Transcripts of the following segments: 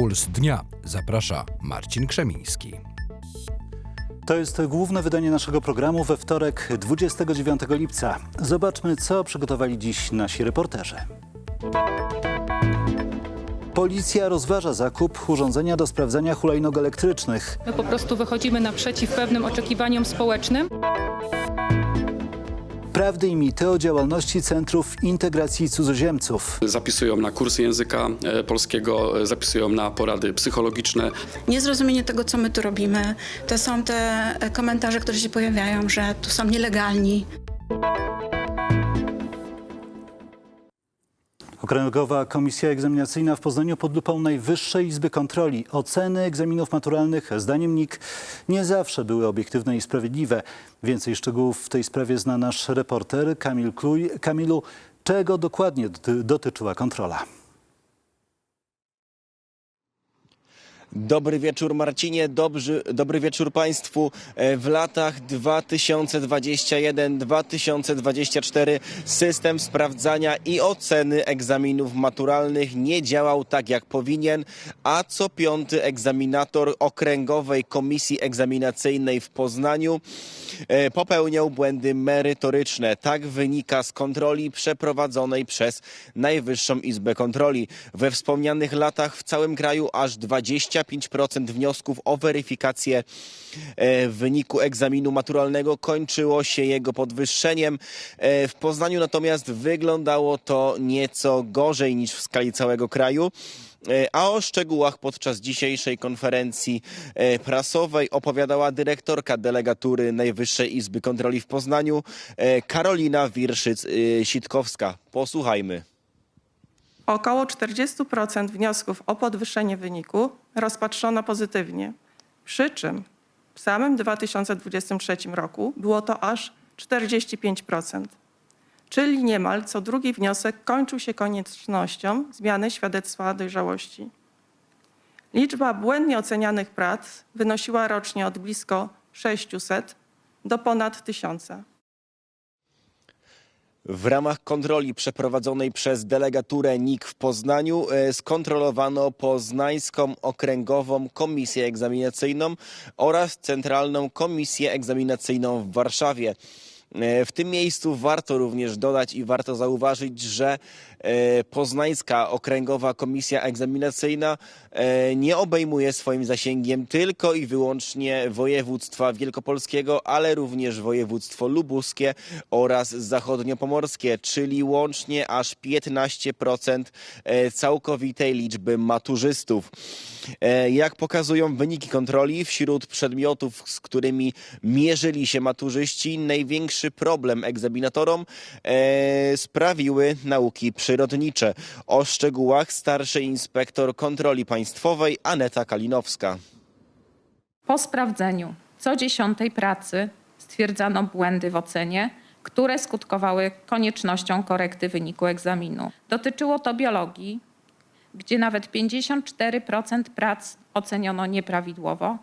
Puls Dnia zaprasza Marcin Krzemiński. To jest główne wydanie naszego programu we wtorek 29 lipca. Zobaczmy, co przygotowali dziś nasi reporterzy. Policja rozważa zakup urządzenia do sprawdzania hulajnog elektrycznych. My po prostu wychodzimy naprzeciw pewnym oczekiwaniom społecznym. Prawdy i mity o działalności Centrów Integracji Cudzoziemców. Zapisują na kursy języka e, polskiego, e, zapisują na porady psychologiczne. Niezrozumienie tego, co my tu robimy, to są te e, komentarze, które się pojawiają, że tu są nielegalni. Okręgowa Komisja Egzaminacyjna w Poznaniu pod lupą Najwyższej Izby Kontroli. Oceny egzaminów maturalnych, zdaniem NIK, nie zawsze były obiektywne i sprawiedliwe. Więcej szczegółów w tej sprawie zna nasz reporter Kamil Kluj. Kamilu, czego dokładnie doty- dotyczyła kontrola? Dobry wieczór Marcinie, dobry, dobry wieczór Państwu. E, W latach 2021-2024 system sprawdzania i oceny egzaminów maturalnych nie działał tak jak powinien, a co piąty egzaminator Okręgowej Komisji Egzaminacyjnej w Poznaniu e, popełniał błędy merytoryczne. Tak wynika z kontroli przeprowadzonej przez Najwyższą Izbę Kontroli. We wspomnianych latach w całym kraju aż 25% wniosków o weryfikację e, wyniku egzaminu maturalnego kończyło się jego podwyższeniem. E, W Poznaniu natomiast wyglądało to nieco gorzej niż w skali całego kraju. E, A o szczegółach podczas dzisiejszej konferencji prasowej opowiadała dyrektorka delegatury Najwyższej Izby Kontroli w Poznaniu, Karolina Wirszyc-Sitkowska. Posłuchajmy. Około 40% wniosków o podwyższenie wyniku rozpatrzono pozytywnie, przy czym w samym 2023 roku było to aż 45%, czyli niemal co drugi wniosek kończył się koniecznością zmiany świadectwa dojrzałości. Liczba błędnie ocenianych prac wynosiła rocznie od blisko 600 do ponad 1000. W ramach kontroli przeprowadzonej przez delegaturę NIK w Poznaniu e, skontrolowano Poznańską Okręgową Komisję Egzaminacyjną oraz Centralną Komisję Egzaminacyjną w Warszawie. E, W tym miejscu warto również dodać i warto zauważyć, że Poznańska Okręgowa Komisja Egzaminacyjna e, nie obejmuje swoim zasięgiem tylko i wyłącznie województwa wielkopolskiego, ale również województwo lubuskie oraz zachodniopomorskie, czyli łącznie aż 15% e, całkowitej liczby maturzystów. E, Jak pokazują wyniki kontroli, wśród przedmiotów, z którymi mierzyli się maturzyści, największy problem egzaminatorom e, sprawiły nauki przyrodnicze. O szczegółach starszy inspektor kontroli państwowej Aneta Kalinowska. Po sprawdzeniu co dziesiątej pracy stwierdzano błędy w ocenie, które skutkowały koniecznością korekty wyniku egzaminu. Dotyczyło to biologii, gdzie nawet 54% prac oceniono nieprawidłowo,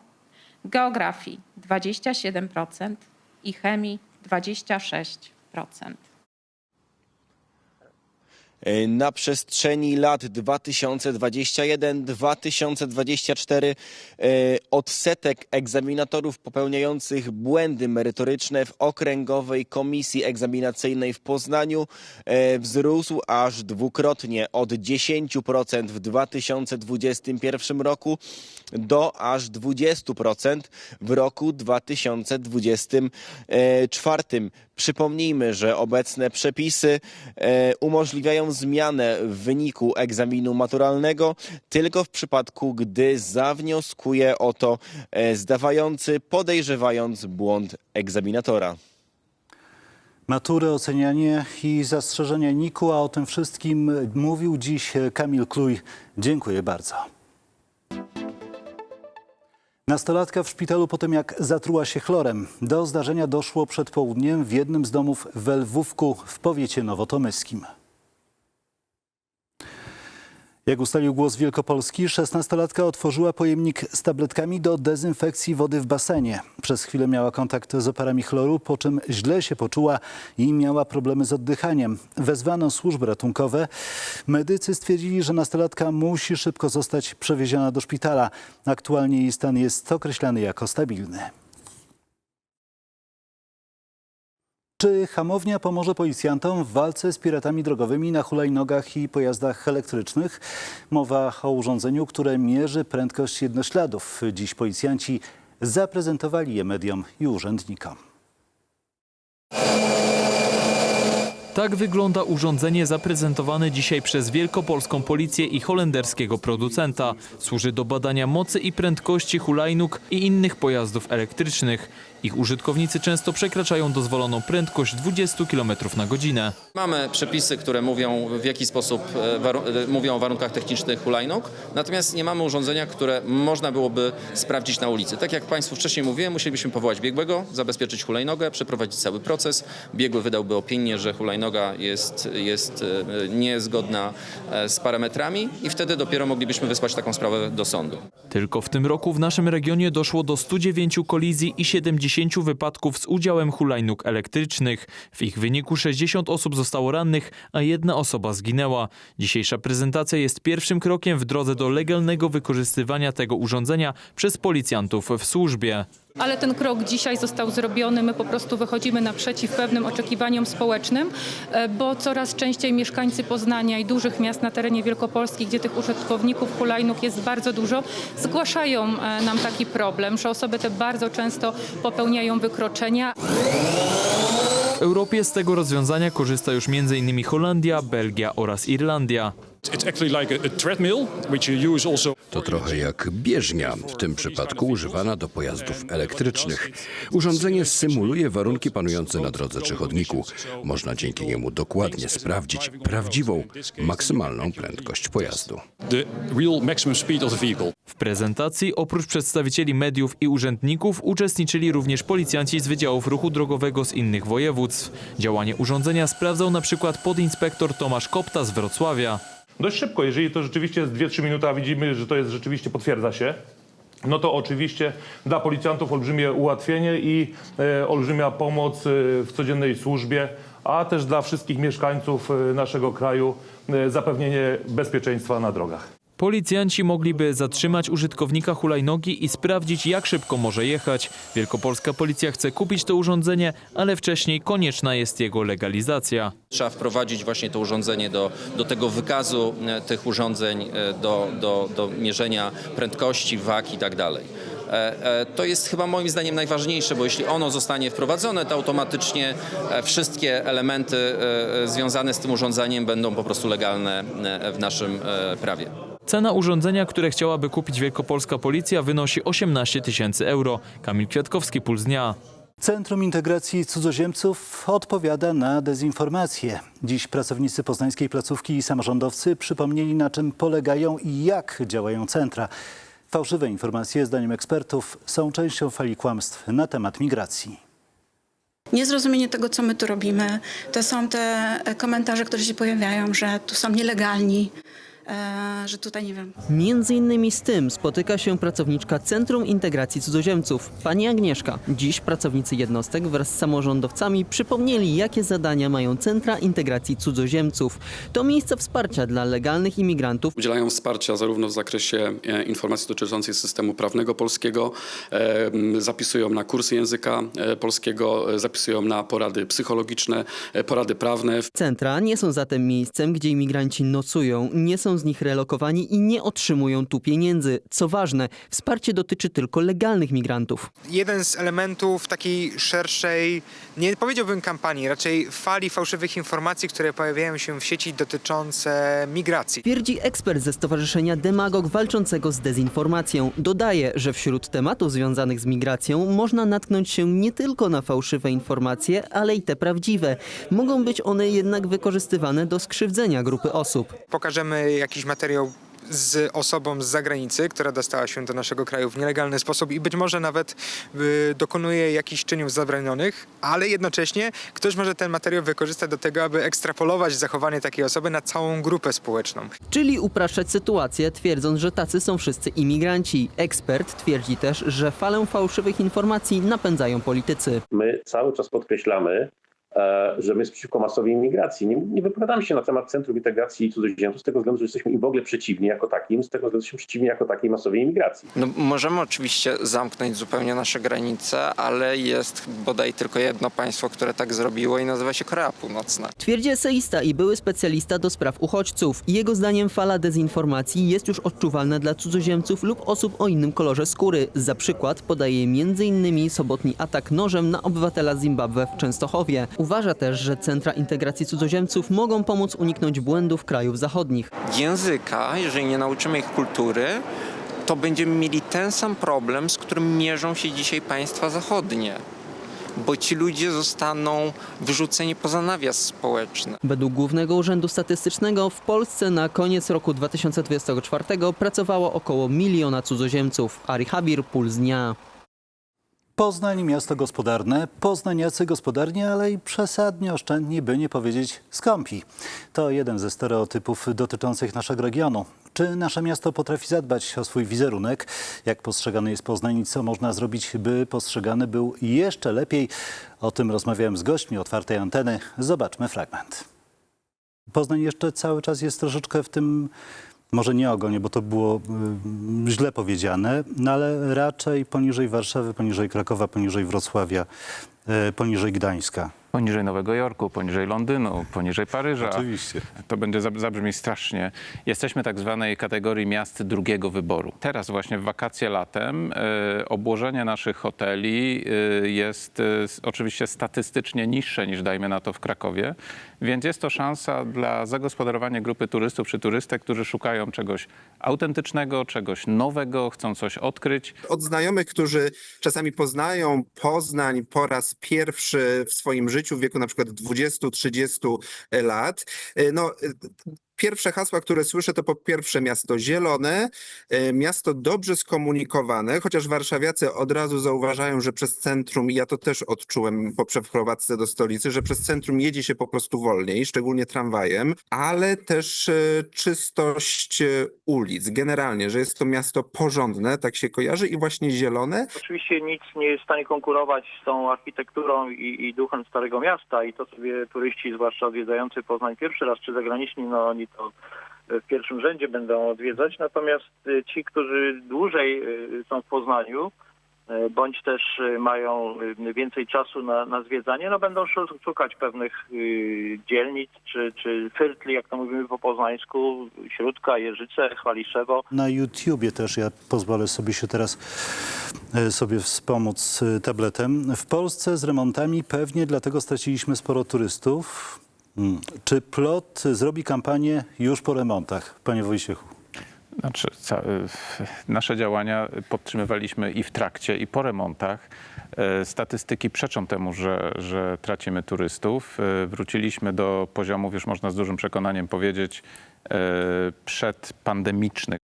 geografii 27% i chemii 26%. E, Na przestrzeni lat 2021-2024 e, odsetek egzaminatorów popełniających błędy merytoryczne w Okręgowej Komisji Egzaminacyjnej w Poznaniu e, wzrósł aż dwukrotnie od 10% w 2021 roku do aż 20% w roku 2024. Przypomnijmy, że obecne przepisy e, umożliwiają zmianę wyniku egzaminu maturalnego tylko w przypadku, gdy zawnioskuje o to e, zdawający, podejrzewając błąd egzaminatora. Matury, ocenianie i zastrzeżenia NIK-u, a o tym wszystkim mówił dziś Kamil Kluj. Dziękuję bardzo. Nastolatka w szpitalu po tym, jak zatruła się chlorem. Do zdarzenia doszło przed południem w jednym z domów w Lwówku w powiecie nowotomyskim. Jak ustalił Głos Wielkopolski, 16-latka otworzyła pojemnik z tabletkami do dezynfekcji wody w basenie. Przez chwilę miała kontakt z oparami chloru, po czym źle się poczuła i miała problemy z oddychaniem. Wezwano służby ratunkowe. Medycy stwierdzili, że nastolatka musi szybko zostać przewieziona do szpitala. Aktualnie jej stan jest określany jako stabilny. Czy hamownia pomoże policjantom w walce z piratami drogowymi na hulajnogach i pojazdach elektrycznych? Mowa o urządzeniu, które mierzy prędkość jednośladów. Dziś policjanci zaprezentowali je mediom i urzędnikom. Tak wygląda urządzenie zaprezentowane dzisiaj przez wielkopolską policję i holenderskiego producenta. Służy do badania mocy i prędkości hulajnóg i innych pojazdów elektrycznych. Ich użytkownicy często przekraczają dozwoloną prędkość 20 km na godzinę. Mamy przepisy, które mówią w jaki sposób e, e, mówią o warunkach technicznych hulajnóg, natomiast nie mamy urządzenia, które można byłoby sprawdzić na ulicy. Tak jak Państwu wcześniej mówiłem, musielibyśmy powołać biegłego, zabezpieczyć hulajnogę, przeprowadzić cały proces. Biegły wydałby opinię, że hulajnoga jest, jest e, niezgodna z parametrami i wtedy dopiero moglibyśmy wysłać taką sprawę do sądu. Tylko w tym roku w naszym regionie doszło do 109 kolizji i 70 wypadków z udziałem hulajnóg elektrycznych. W ich wyniku 60 osób zostało rannych, a jedna osoba zginęła. Dzisiejsza prezentacja jest pierwszym krokiem w drodze do legalnego wykorzystywania tego urządzenia przez policjantów w służbie. Ale ten krok dzisiaj został zrobiony. My po prostu wychodzimy naprzeciw pewnym oczekiwaniom społecznym, e, bo coraz częściej mieszkańcy Poznania i dużych miast na terenie Wielkopolski, gdzie tych użytkowników hulajnóg jest bardzo dużo, zgłaszają e, nam taki problem, że osoby te bardzo często popełniają wykroczenia. W Europie z tego rozwiązania korzysta już m.in. Holandia, Belgia oraz Irlandia. It's actually like a, a treadmill, which you use also To trochę jak bieżnia, w tym przypadku używana do pojazdów elektrycznych. Urządzenie symuluje warunki panujące na drodze czy chodniku. Można dzięki niemu dokładnie sprawdzić prawdziwą, maksymalną prędkość pojazdu. the real maximum speed of the vehicle. W prezentacji oprócz przedstawicieli mediów i urzędników uczestniczyli również policjanci z Wydziałów Ruchu Drogowego z innych województw. Działanie urządzenia sprawdzał na przykład podinspektor Tomasz Kopta z Wrocławia. Dość szybko. Jeżeli to rzeczywiście jest 2-3 minuty, a widzimy, że to jest rzeczywiście, potwierdza się, no to oczywiście dla policjantów olbrzymie ułatwienie i e, olbrzymia pomoc e, w codziennej służbie, a też dla wszystkich mieszkańców e, naszego kraju e, zapewnienie bezpieczeństwa na drogach. Policjanci mogliby zatrzymać użytkownika hulajnogi i sprawdzić, jak szybko może jechać. Wielkopolska policja chce kupić to urządzenie, ale wcześniej konieczna jest jego legalizacja. Trzeba wprowadzić właśnie to urządzenie do, do tego wykazu e, tych urządzeń, e, do, do, do mierzenia prędkości, wag i tak dalej. E, To jest chyba moim zdaniem najważniejsze, bo jeśli ono zostanie wprowadzone, to automatycznie wszystkie elementy związane z tym urządzeniem będą po prostu legalne w naszym prawie. Cena urządzenia, które chciałaby kupić wielkopolska policja wynosi 18 tysięcy euro. Kamil Kwiatkowski, Puls Dnia. Centrum Integracji Cudzoziemców odpowiada na dezinformację. Dziś pracownicy poznańskiej placówki i samorządowcy przypomnieli na czym polegają i jak działają centra. Fałszywe informacje, zdaniem ekspertów, są częścią fali kłamstw na temat migracji. Niezrozumienie tego, co my tu robimy, to są te komentarze, które się pojawiają, że tu są nielegalni, że tutaj, nie wiem, Między innymi z tym spotyka się pracowniczka Centrum Integracji Cudzoziemców, pani Agnieszka. Dziś pracownicy jednostek wraz z samorządowcami przypomnieli, jakie zadania mają Centra Integracji Cudzoziemców. To miejsca wsparcia dla legalnych imigrantów, Udzielają wsparcia zarówno w zakresie e, informacji dotyczących systemu prawnego polskiego, e, zapisują na kursy języka e, polskiego, e, zapisują na porady psychologiczne, e, porady prawne. Centra nie są zatem miejscem, gdzie imigranci nocują, nie są z nich relokowani i nie otrzymują tu pieniędzy. Co ważne, wsparcie dotyczy tylko legalnych migrantów. jeden z elementów takiej szerszej, nie powiedziałbym kampanii, raczej fali fałszywych informacji, które pojawiają się w sieci dotyczące migracji. Twierdzi ekspert ze Stowarzyszenia Demagog walczącego z dezinformacją. Dodaje, że wśród tematów związanych z migracją można natknąć się nie tylko na fałszywe informacje, ale i te prawdziwe. Mogą być one jednak wykorzystywane do skrzywdzenia grupy osób. Pokażemy jakiś materiał z osobą z zagranicy, która dostała się do naszego kraju w nielegalny sposób i być może nawet y, dokonuje jakichś czynów zabronionych, ale jednocześnie ktoś może ten materiał wykorzystać do tego, aby ekstrapolować zachowanie takiej osoby na całą grupę społeczną. Czyli upraszczać sytuację, twierdząc, że tacy są wszyscy imigranci. Ekspert twierdzi też, że falę fałszywych informacji napędzają politycy. My cały czas podkreślamy, że my przeciwko masowej imigracji. Nie, nie wypowiadamy się na temat Centrum Integracji Cudzoziemców z tego względu, że jesteśmy im w ogóle przeciwni jako takim, z tego względu, że jesteśmy przeciwni jako takiej masowej imigracji. No, możemy oczywiście zamknąć zupełnie nasze granice, ale jest bodaj tylko jedno państwo, które tak zrobiło i nazywa się Korea Północna. Twierdzi eseista i były specjalista do spraw uchodźców. Jego zdaniem fala dezinformacji jest już odczuwalna dla cudzoziemców lub osób o innym kolorze skóry. Za przykład podaje m.in. sobotni atak nożem na obywatela Zimbabwe w Częstochowie. Uważa też, że centra integracji cudzoziemców mogą pomóc uniknąć błędów krajów zachodnich. Języka, jeżeli nie nauczymy ich kultury, to będziemy mieli ten sam problem, z którym mierzą się dzisiaj państwa zachodnie. Bo ci ludzie zostaną wyrzuceni poza nawias społeczny. Według Głównego Urzędu Statystycznego w Polsce na koniec roku 2024 pracowało około miliona cudzoziemców. Ari Habir, Puls Dnia. Poznań miasto gospodarne, poznaniacy gospodarni, ale i przesadnie oszczędni, by nie powiedzieć skąpi. To jeden ze stereotypów dotyczących naszego regionu. Czy nasze miasto potrafi zadbać o swój wizerunek? Jak postrzegany jest Poznań i co można zrobić, by postrzegany był jeszcze lepiej? O tym rozmawiałem z gośćmi otwartej anteny. Zobaczmy fragment. Poznań jeszcze cały czas jest troszeczkę w tym, może nie ogonie, bo to było y, źle powiedziane, no ale raczej poniżej Warszawy, poniżej Krakowa, poniżej Wrocławia, y, poniżej Gdańska. Poniżej Nowego Jorku, poniżej Londynu, poniżej Paryża. Oczywiście. To będzie zab- zabrzmi strasznie. Jesteśmy tak zwanej kategorii miast drugiego wyboru. Teraz właśnie w wakacje latem e, obłożenie naszych hoteli e, jest e, oczywiście statystycznie niższe niż dajmy na to w Krakowie, więc jest to szansa dla zagospodarowania grupy turystów czy turystek, którzy szukają czegoś autentycznego, czegoś nowego, chcą coś odkryć. od znajomych, którzy czasami poznają Poznań po raz pierwszy w swoim życiu w wieku na przykład 20-30 lat. E, No, e, pierwsze hasła, które słyszę, to po pierwsze miasto zielone, e, miasto dobrze skomunikowane, chociaż warszawiacy od razu zauważają, że przez centrum, ja to też odczułem po przeprowadzce do stolicy, że przez centrum jedzie się po prostu wolniej, szczególnie tramwajem, ale też e, czystość e, ulic, generalnie, że jest to miasto porządne, tak się kojarzy i właśnie zielone, Oczywiście nic nie jest w stanie konkurować z tą architekturą i, i duchem Starego Miasta i to sobie turyści, zwłaszcza odwiedzający Poznań pierwszy raz czy zagraniczni, no to w pierwszym rzędzie będą odwiedzać. Natomiast y, ci, którzy dłużej y, są w Poznaniu, y, bądź też mają więcej czasu na, na zwiedzanie, no będą szu- szukać pewnych dzielnic czy, czy fyrtli, jak to mówimy po poznańsku, Śródka, Jeżyce, Chwaliszewo. Na YouTubie też ja pozwolę sobie się teraz e, sobie wspomóc e, tabletem. W Polsce z remontami pewnie dlatego straciliśmy sporo turystów. Mm. Czy Plot zrobi kampanię już po remontach, panie Wojciechu? Znaczy, y, nasze działania podtrzymywaliśmy i w trakcie, i po remontach. E, Statystyki przeczą temu, że, że tracimy turystów. E, Wróciliśmy do poziomów, już można z dużym przekonaniem powiedzieć, przedpandemicznych.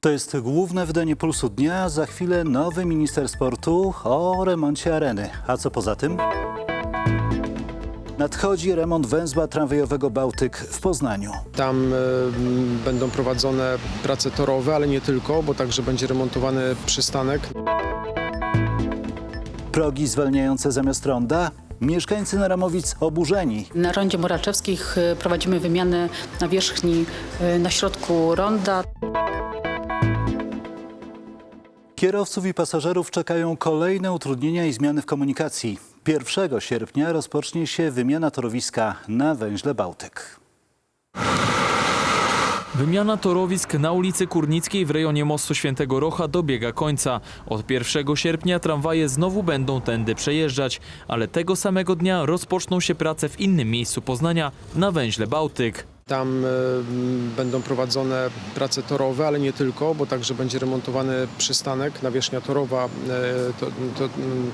To jest główne wydanie Pulsu Dnia. Za chwilę nowy minister sportu o remoncie areny. A co poza tym? Nadchodzi remont węzła tramwajowego Bałtyk w Poznaniu. Tam e, m, będą prowadzone prace torowe, ale nie tylko, bo także będzie remontowany przystanek. Progi zwalniające zamiast ronda? Mieszkańcy Naramowic oburzeni. Na rondzie Moraczewskich y, prowadzimy wymianę nawierzchni y, na środku ronda. Kierowców i pasażerów czekają kolejne utrudnienia i zmiany w komunikacji. 1 sierpnia rozpocznie się wymiana torowiska na węźle Bałtyk. Wymiana torowisk na ulicy Kurnickiej w rejonie Mostu Świętego Rocha dobiega końca. Od 1 sierpnia tramwaje znowu będą tędy przejeżdżać, ale tego samego dnia rozpoczną się prace w innym miejscu Poznania na węźle Bałtyk. Tam e, będą prowadzone prace torowe, ale nie tylko, bo także będzie remontowany przystanek, nawierzchnia torowa, e, to, to,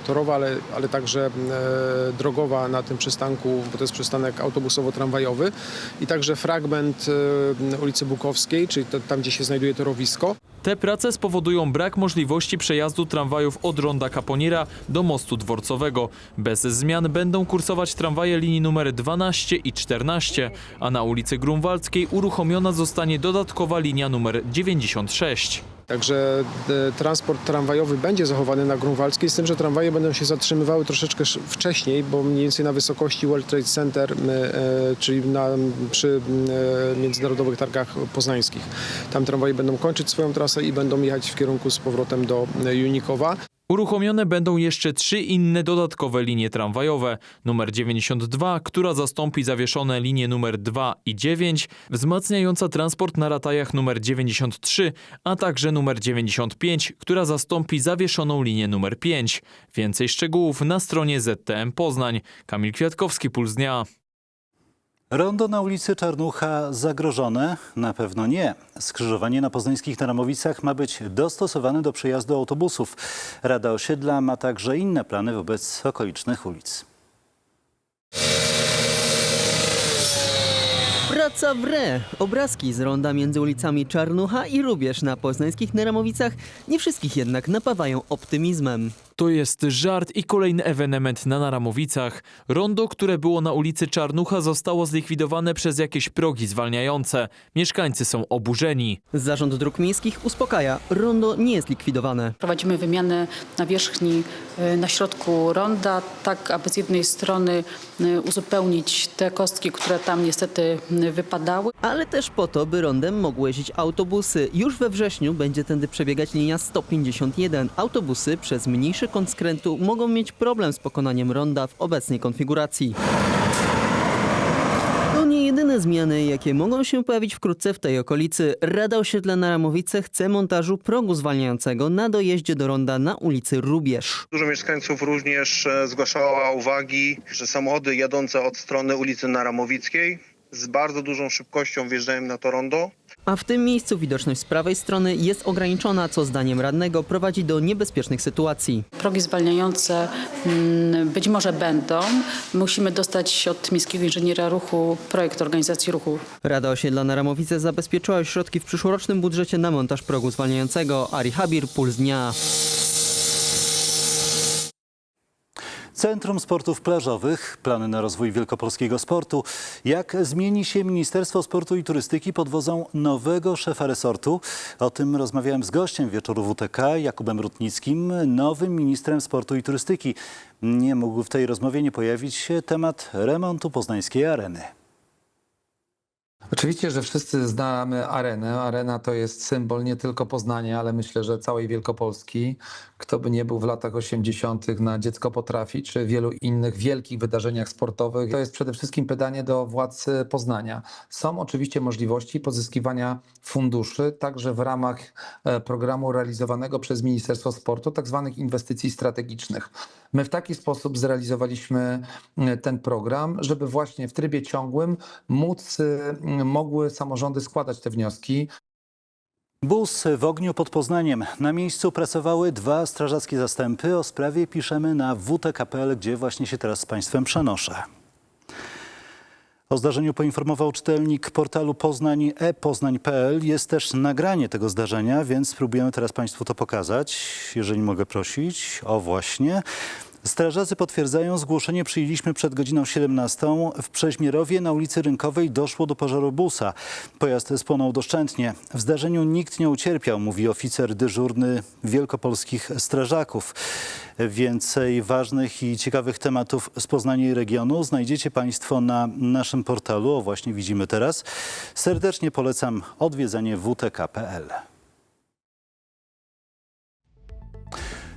torowa ale, ale także e, drogowa na tym przystanku, bo to jest przystanek autobusowo-tramwajowy i także fragment ulicy Bukowskiej, czyli to, tam, gdzie się znajduje torowisko. Te prace spowodują brak możliwości przejazdu tramwajów od ronda Kaponiera do mostu dworcowego. Bez zmian będą kursować tramwaje linii numer 12 i 14, a na ulicy Grunwaldzkiej uruchomiona zostanie dodatkowa linia numer 96. Także e, transport tramwajowy będzie zachowany na Grunwaldzkiej, z tym, że tramwaje będą się zatrzymywały troszeczkę sz- wcześniej, bo mniej więcej na wysokości World Trade Center, e, czyli na, przy e, międzynarodowych targach poznańskich. Tam tramwaje będą kończyć swoją trasę i będą jechać w kierunku z powrotem do Junikowa. Uruchomione będą jeszcze trzy inne dodatkowe linie tramwajowe. Numer 92, która zastąpi zawieszone linie numer 2 i 9, wzmacniająca transport na ratajach numer 93, a także numer 95, która zastąpi zawieszoną linię numer 5. Więcej szczegółów na stronie ZTM Poznań. Kamil Kwiatkowski, Puls Dnia. Rondo na ulicy Czarnucha zagrożone? Na pewno nie. Skrzyżowanie na poznańskich Naramowicach ma być dostosowane do przejazdu autobusów. Rada Osiedla ma także inne plany wobec okolicznych ulic. Praca w re. Obrazki z ronda między ulicami Czarnucha i Rubież na poznańskich Neramowicach nie wszystkich jednak napawają optymizmem. To jest żart i kolejny ewenement na Naramowicach. Rondo, które było na ulicy Czarnucha zostało zlikwidowane przez jakieś progi zwalniające. Mieszkańcy są oburzeni. Zarząd Dróg Miejskich uspokaja, rondo nie jest likwidowane. Prowadzimy wymianę nawierzchni y, na środku ronda, tak aby z jednej strony y, uzupełnić te kostki, które tam niestety y, wypadały. Ale też po to, by rondem mogły jeździć autobusy. Już we wrześniu będzie tędy przebiegać linia 151. Autobusy przez mniejszy kąt skrętu mogą mieć problem z pokonaniem ronda w obecnej konfiguracji. To nie jedyne zmiany, jakie mogą się pojawić wkrótce w tej okolicy. Rada Osiedla na Ramowice chce montażu progu zwalniającego na dojeździe do ronda na ulicy Rubież. Dużo mieszkańców również e, zgłaszało uwagi, że samochody jadące od strony ulicy Naramowickiej z bardzo dużą szybkością wjeżdżają na to rondo. A w tym miejscu widoczność z prawej strony jest ograniczona, co zdaniem radnego prowadzi do niebezpiecznych sytuacji. Progi zwalniające mm, być może będą. Musimy dostać od Miejskiego Inżyniera Ruchu projekt organizacji ruchu. Rada Osiedla na Ramowice zabezpieczyła środki w przyszłorocznym budżecie na montaż progu zwalniającego. Ari Habir, Puls Dnia. Centrum Sportów Plażowych, plany na rozwój wielkopolskiego sportu. Jak zmieni się Ministerstwo Sportu i Turystyki pod wodzą nowego szefa resortu? O tym rozmawiałem z gościem wieczoru WTK, Jakubem Rutnickim, nowym ministrem sportu i turystyki. Nie mógł w tej rozmowie nie pojawić się temat remontu poznańskiej areny. Oczywiście, że wszyscy znamy arenę. Arena to jest symbol nie tylko Poznania, ale myślę, że całej Wielkopolski. Kto by nie był w latach 80. na Dziecko Potrafi, czy wielu innych wielkich wydarzeniach sportowych. To jest przede wszystkim pytanie do władz Poznania. Są oczywiście możliwości pozyskiwania funduszy, także w ramach e, programu realizowanego przez Ministerstwo Sportu, tak zwanych inwestycji strategicznych. My w taki sposób zrealizowaliśmy e, ten program, żeby właśnie w trybie ciągłym móc, e, mogły samorządy składać te wnioski. Bus w ogniu pod Poznaniem. Na miejscu pracowały dwa strażackie zastępy. O sprawie piszemy na wtk.pl, gdzie właśnie się teraz z Państwem przenoszę. O zdarzeniu poinformował czytelnik portalu Poznań e-poznań.pl. Jest też nagranie tego zdarzenia, więc spróbujemy teraz Państwu to pokazać, jeżeli mogę prosić. O właśnie. Strażacy potwierdzają, zgłoszenie przyjęliśmy przed godziną 17. W Przeźmierowie na ulicy Rynkowej doszło do pożaru busa. Pojazd spłonął doszczętnie. W zdarzeniu nikt nie ucierpiał, mówi oficer dyżurny wielkopolskich strażaków. Więcej ważnych i ciekawych tematów z Poznania i regionu znajdziecie Państwo na naszym portalu. O właśnie widzimy teraz. Serdecznie polecam odwiedzanie wtk.pl.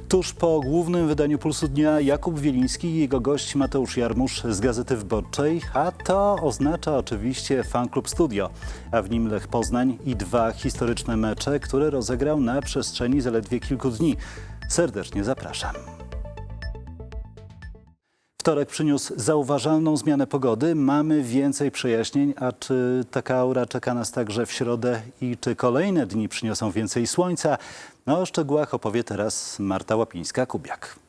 Tuż po głównym wydaniu Pulsu Dnia Jakub Wieliński i jego gość Mateusz Jarmusz z Gazety Wyborczej, a to oznacza oczywiście Fanklub Studio, a w nim Lech Poznań i dwa historyczne mecze, które rozegrał na przestrzeni zaledwie kilku dni. Serdecznie zapraszam. Wtorek przyniósł zauważalną zmianę pogody. Mamy więcej przejaśnień, a czy taka aura czeka nas także w środę i czy kolejne dni przyniosą więcej słońca? No, o szczegółach opowie teraz Marta Łapińska-Kubiak.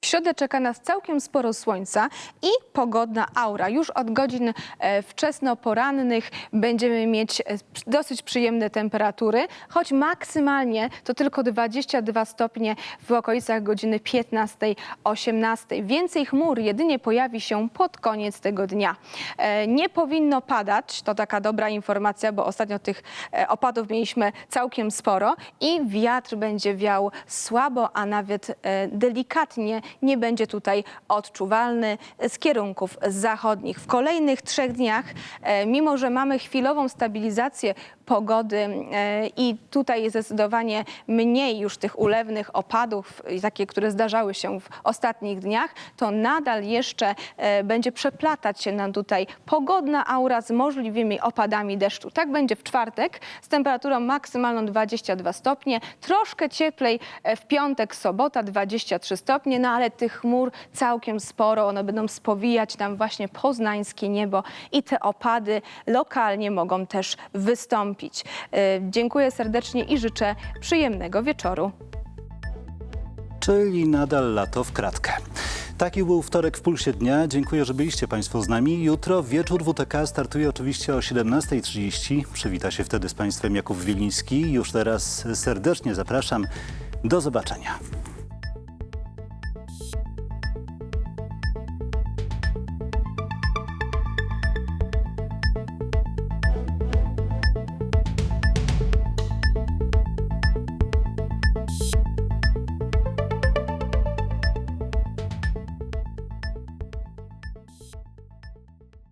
W środę czeka nas całkiem sporo słońca i pogodna aura. Już od godzin e, wczesnoporannych będziemy mieć e, dosyć przyjemne temperatury, choć maksymalnie to tylko 22 stopnie w okolicach godziny 15-18. Więcej chmur jedynie pojawi się pod koniec tego dnia. E, Nie powinno padać, to taka dobra informacja, bo ostatnio tych opadów mieliśmy całkiem sporo i wiatr będzie wiał słabo, a nawet delikatnie nie będzie tutaj odczuwalny z kierunków zachodnich. W kolejnych trzech dniach, e, mimo że mamy chwilową stabilizację pogody e, i tutaj jest zdecydowanie mniej już tych ulewnych opadów, takie, które zdarzały się w ostatnich dniach, to nadal jeszcze e, będzie przeplatać się nam tutaj pogodna aura z możliwymi opadami deszczu. Tak będzie w czwartek z temperaturą maksymalną 22 stopnie, troszkę cieplej w piątek, sobota 23 stopnie, no ale tych chmur całkiem sporo, one będą spowijać nam właśnie poznańskie niebo i te opady lokalnie mogą też wystąpić. E, Dziękuję serdecznie i życzę przyjemnego wieczoru. Czyli nadal lato w kratkę. Taki był wtorek w Pulsie Dnia. Dziękuję, że byliście Państwo z nami. Jutro wieczór WTK startuje oczywiście o 17.30. Przywita się wtedy z Państwem Jakub Wiliński. Już teraz serdecznie zapraszam. Do zobaczenia.